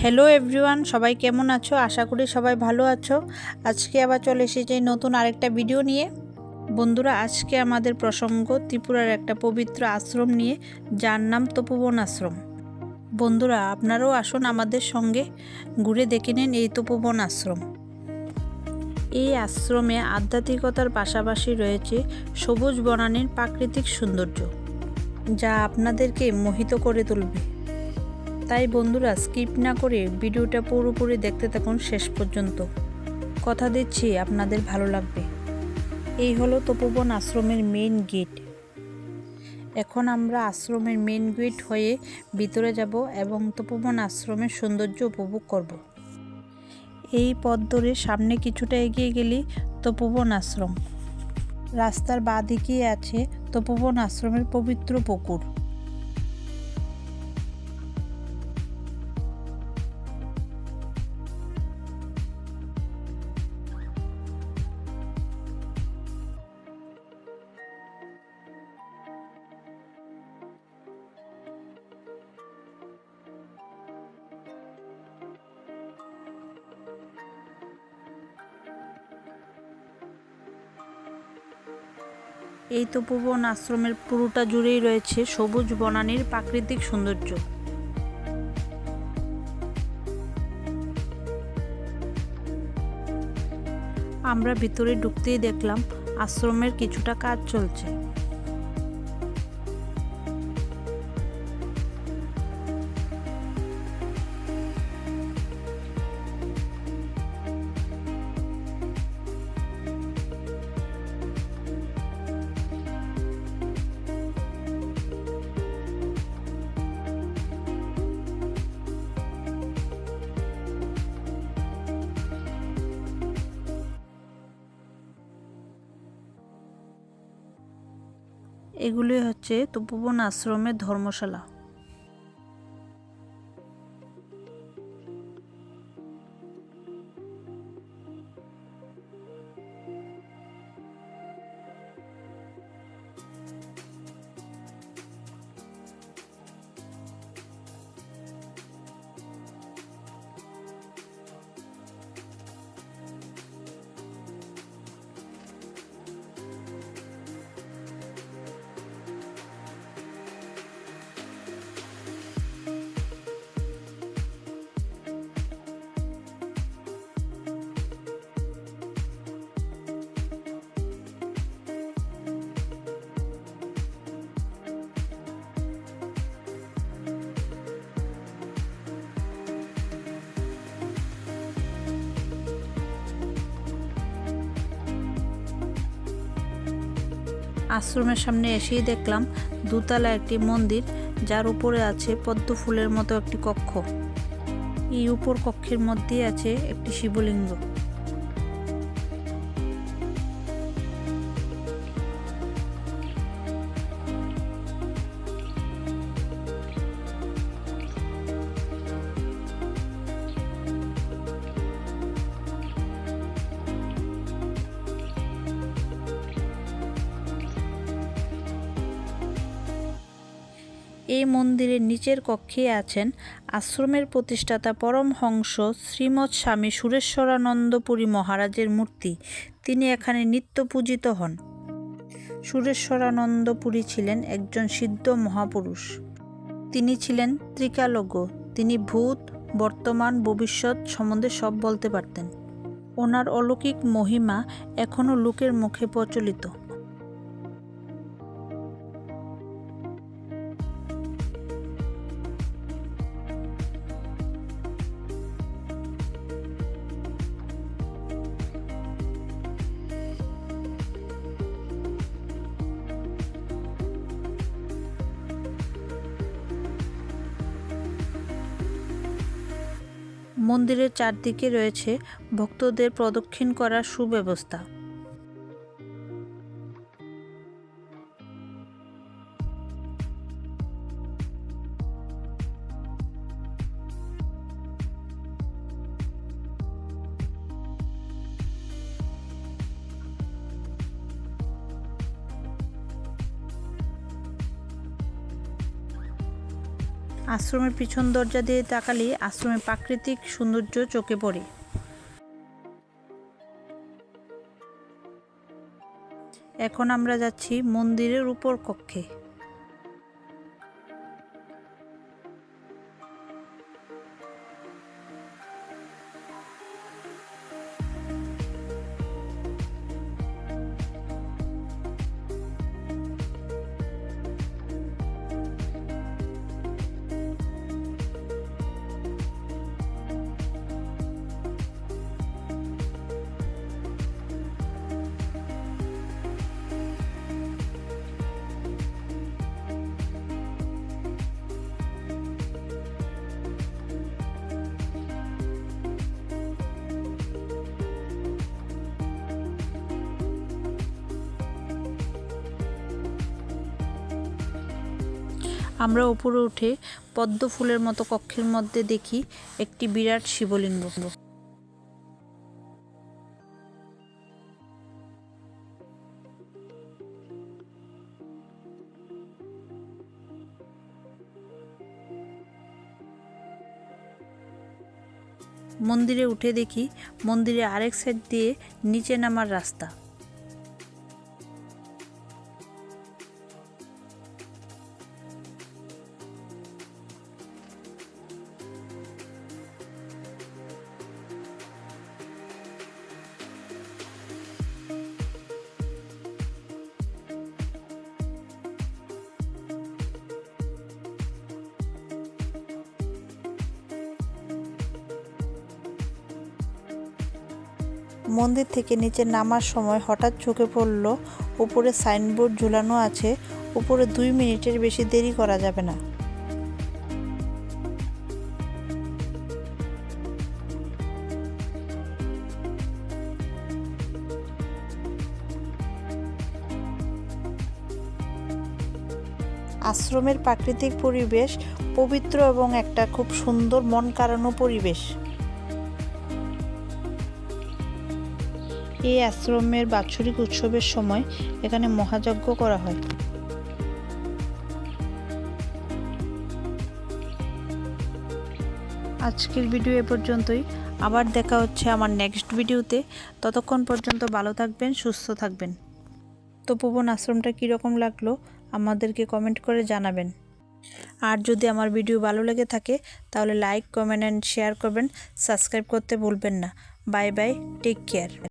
Hello everyone সবাই কেমন আছো? আশা করি সবাই ভালো আছো। আজকে আবার চলে এসেছি নতুন আরেকটা ভিডিও নিয়ে। বন্ধুরা, আজকে আমাদের প্রসঙ্গ ত্রিপুরার একটা পবিত্র আশ্রম নিয়ে, যার নাম তপোবন আশ্রম। বন্ধুরা, আপনারাও আসুন আমাদের সঙ্গে ঘুরে দেখে নিন এই তপোবন আশ্রম। এই আশ্রমে আধ্যাত্মিকতার পাশাপাশি রয়েছে সবুজ বনানীর প্রাকৃতিক সৌন্দর্য, যা আপনাদেরকে মোহিত করে তুলবে। তাই বন্ধুরা স্কিপ না করে ভিডিওটা পুরোপুরি দেখতে থাকুন শেষ পর্যন্ত। কথা দিচ্ছি, আপনাদের ভালো লাগবে। এই হলো তপোবন আশ্রমের মেইন গেট এখন আমরা আশ্রমের মেইন গেট হয়ে ভিতরে যাব এবং তপোবন আশ্রমের সৌন্দর্য উপভোগ করব। এই পথ ধরে সামনে কিছুটা এগিয়ে গেলেই তপোবন আশ্রম। রাস্তার বাঁ দিকে আছে তপোবন আশ্রমের পবিত্র পুকুর। এই তপোবন আশ্রমের পুরোটা জুড়েই রয়েছে সবুজ বনানীর প্রাকৃতিক সৌন্দর্য। আমরা ভিতরে ঢুকতেই দেখলাম আশ্রমের কিছুটা কাজ চলছে। এগুলি হচ্ছে তপোবন আশ্রমের ধর্মশালা। আশ্রমের সামনে এসেই দেখলাম দুতলা একটি মন্দির, যার উপরে আছে পদ্ম ফুলের মতো একটি কক্ষ। এই উপর কক্ষের মধ্যেই আছে একটি শিবলিঙ্গ। এই মন্দিরের নিচের কক্ষে আছেন আশ্রমের প্রতিষ্ঠাতা পরমহংস শ্রীমৎ স্বামী সুরেশ্বরানন্দপুরী মহারাজের মূর্তি। তিনি এখানে নিত্য পূজিত হন। সুরেশ্বরানন্দপুরী ছিলেন একজন সিদ্ধ মহাপুরুষ। তিনি ছিলেন ত্রিকালজ্ঞ। তিনি ভূত, বর্তমান, ভবিষ্যৎ সম্বন্ধে সব বলতে পারতেন। ওনার অলৌকিক মহিমা এখনও লোকের মুখে প্রচলিত। মন্দিরের চারদিকে রয়েছে ভক্তদের প্রদক্ষিণ করার সুব্যবস্থা। আশ্রমের পিছন দরজা দিয়ে তাকালে আশ্রমের প্রাকৃতিক সৌন্দর্য চোখে পড়ে। এখন আমরা যাচ্ছি মন্দিরের উপর কক্ষে। আমরা উপরে উঠে পদ্ম ফুলের মতো কক্ষের মধ্যে দেখি একটি বিরাট শিবলিঙ্গ। মন্দিরে উঠে দেখি মন্দিরে আরেক সাইড দিয়ে নিচে নামার রাস্তা। মন্দির থেকে নিচে নামার সময় হঠাৎ চোখে পড়ল, উপরে সাইনবোর্ড ঝুলানো আছে, উপরে দুই মিনিটের বেশি দেরি করা যাবে না। আশ্রমের প্রাকৃতিক পরিবেশ, পবিত্র এবং একটা খুব সুন্দর মন কাড়ানো পরিবেশ। এই আশ্রমের বাৎসরিক উৎসবের সময় এখানে মহাযজ্ঞ করা হয়। আজকের ভিডিও এ পর্যন্তই। আবার দেখা হচ্ছে আমার নেক্সট ভিডিওতে। ততক্ষণ পর্যন্ত ভালো থাকবেন, সুস্থ থাকবেন। তো তপোবন আশ্রমটা কীরকম লাগল আমাদেরকে কমেন্ট করে জানাবেন। আর যদি আমার ভিডিও ভালো লেগে থাকে, তাহলে লাইক কমেন্ট অ্যান্ড শেয়ার করবেন। সাবস্ক্রাইব করতে ভুলবেন না। Bye bye take care